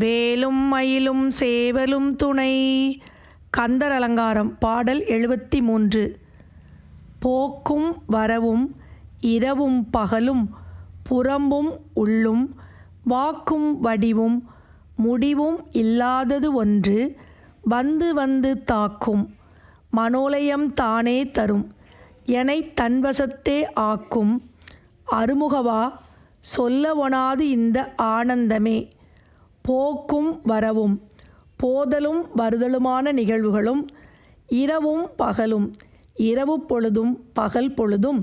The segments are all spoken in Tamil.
வேலும் மயிலும் சேவலும் துணை. கந்தர் அலங்காரம் பாடல் எழுபத்தி மூன்று போக்கும் வரவும் இரவும் பகலும் புறம்பும் உள்ளும் வாக்கும் வடிவும் முடிவும் இல்லாதது ஒன்று வந்து வந்து தாக்கும். மனோலயம் தானே தரும். எனைத் தன்வசத்தே ஆக்கும். அருமுகவா சொல்ல ஒணாது இந்த ஆனந்தமே. போக்கும் வரவும் போதலும் வருதலுமான நிகழ்வுகளும் இரவும் பகலும் இரவு பொழுதும் பகல் பொழுதும்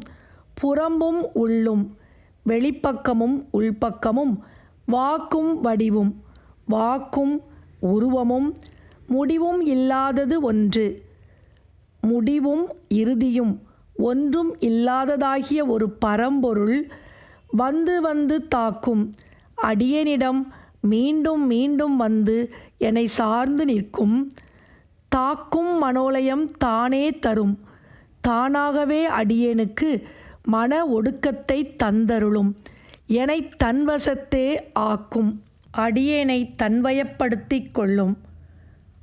புறம்பும் உள்ளும் வெளிப்பக்கமும் உள்பக்கமும் வாக்கும் வடிவும் வாக்கும் உருவமும் முடிவும் இல்லாதது ஒன்று முடிவும் இறுதியும் ஒன்றும் இல்லாததாகிய ஒரு பரம்பொருள் வந்து வந்து தாக்கும் அடியனிடம் மீண்டும் மீண்டும் வந்து என்னை சார்ந்து நிற்கும். தாக்கும் மனோலயம் தானே தரும். தானாகவே அடியேனுக்கு மன ஒடுக்கத்தை தந்தருளும். என்னை தன்வசத்தே ஆக்கும். அடியேனை தன்வயப்படுத்தி கொள்ளும்.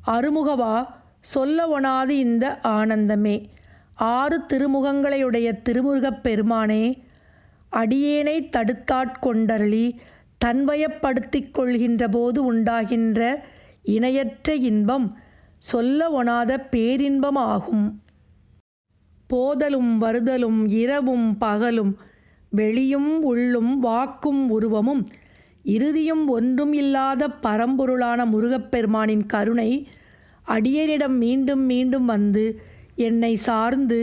அருமுகவா சொல்ல ஒணாது இந்த ஆனந்தமே. ஆறு திருமுகங்களையுடைய திருமுருகப் பெருமானே அடியேனை தடுத்தாட்கொண்டருளி தன்வயப்படுத்திக் கொள்கின்ற போது உண்டாகின்ற இணையற்ற இன்பம் சொல்ல ஒணாத பேரின்பம் ஆகும் போதலும் வருதலும் இரவும் பகலும் வெளியும் உள்ளும் வாக்கும் உருவமும் இறுதியும் ஒன்றும் இல்லாத பரம்பொருளான முருகப்பெருமானின் கருணை அடியனிடம் மீண்டும் மீண்டும் வந்து என்னை சார்ந்து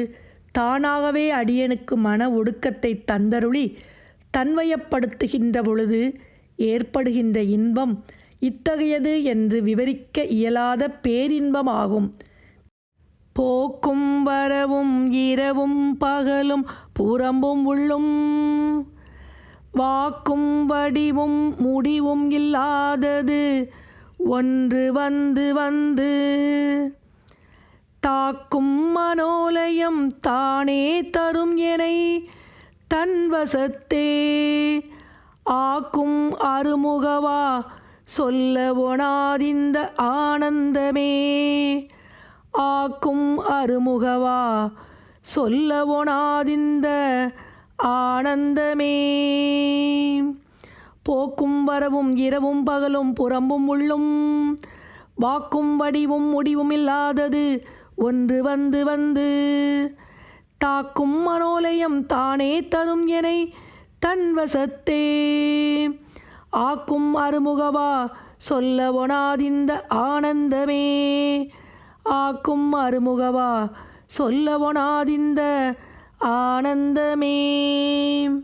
தானாகவே அடியனுக்கு மன ஒடுக்கத்தை தந்தருளி தன்வயப்படுத்துகின்ற பொழுது ஏற்படுகின்ற இன்பம் இத்தகையது என்று விவரிக்க இயலாத பேரின்பமாகும். போக்கும் வரவும் இரவும் பகலும் புறம்பும் உள்ளும். வாக்கும் வடிவும் முடிவும் இல்லாதது ஒன்று வந்து வந்து. தாக்கும் மனோலயம் தானே தரும் என தன்வசத்தே ஆக்கும் அருமுகவா சொல்ல ஒணாதிந்த ஆனந்தமே. ஆக்கும் அருமுகவா சொல்ல ஒணாதிந்த ஆனந்தமே. போக்கும் வரவும் இரவும் பகலும் புறம்பும் உள்ளும் வாக்கும் வடிவும் முடிவும் இல்லாதது ஒன்று வந்து வந்து. தாக்கும் மனோலயம் தானே தரும் என தன்வசத்தே. ஆக்கும் அருமுகவா சொல்ல ஒணாதிந்த ஆனந்தமே. ஆக்கும் அருமுகவா சொல்ல ஒணாதிந்த ஆனந்தமே.